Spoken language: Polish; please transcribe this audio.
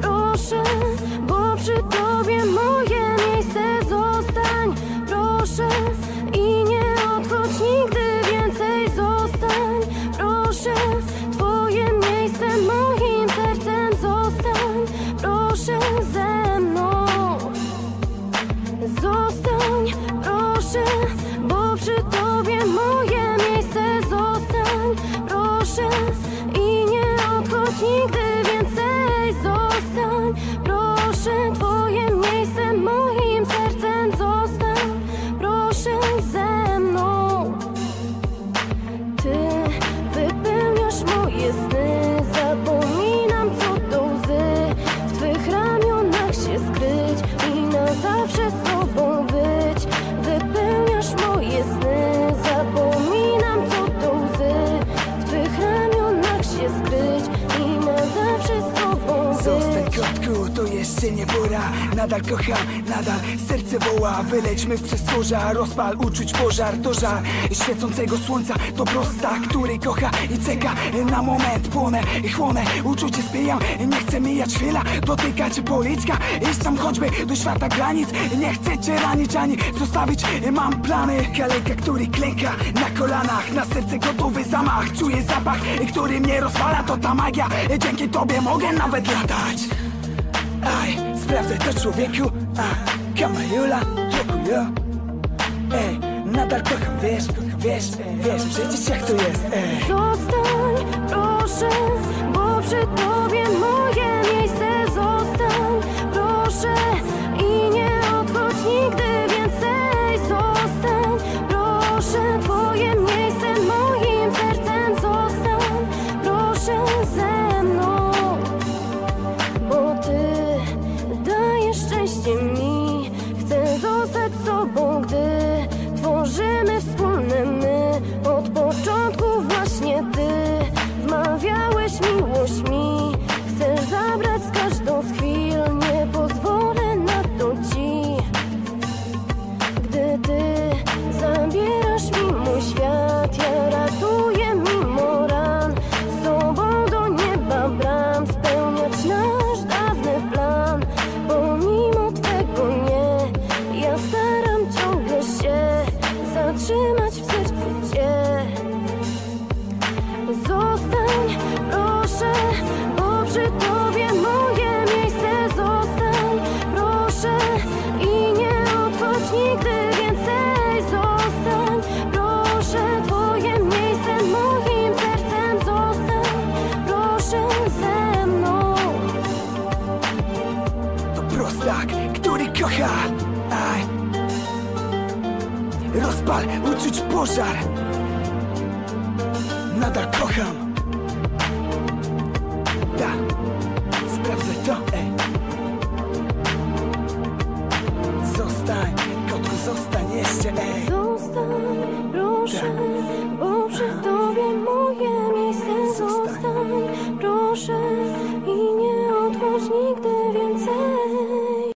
Proszę, bo przy tobie moje miejsce zostań, proszę i nie odchodź nigdy więcej, zostań, proszę, twoje miejsce moim sercem zostań, proszę ze mną, zostań, proszę, bo przy tobie moje miejsce zostań, proszę i nie odchodź nigdy nie pora. Nadal kocham, nadal serce woła. Wylećmy w przestworza, rozpal uczuć pożar. To żar świecącego słońca To prosta, który kocha i czeka Na moment. Płonę i chłonę Uczucie spijam, nie chcę mijać chwila Dotykać policzka, iść tam choćby do świata granic. Nie chcę cię ranić ani zostawić. Mam plany, kaleka, który klęka Na kolanach, na serce gotowy zamach. Czuję zapach, który mnie rozwala. To ta magia, dzięki tobie mogę nawet latać Aj, sprawdzaj to człowieku. A, Kamajula, trokujo Ej, nadal kocham, wiesz, wiesz, wiesz Przecież jak to jest, ej. Zostań, proszę, bo przy tobie Chcę zostać sobą, gdy tworzymy wspólne my. Rozpal, uczuć pożar. Nadal kocham zostań proszę, bo przy tobie moje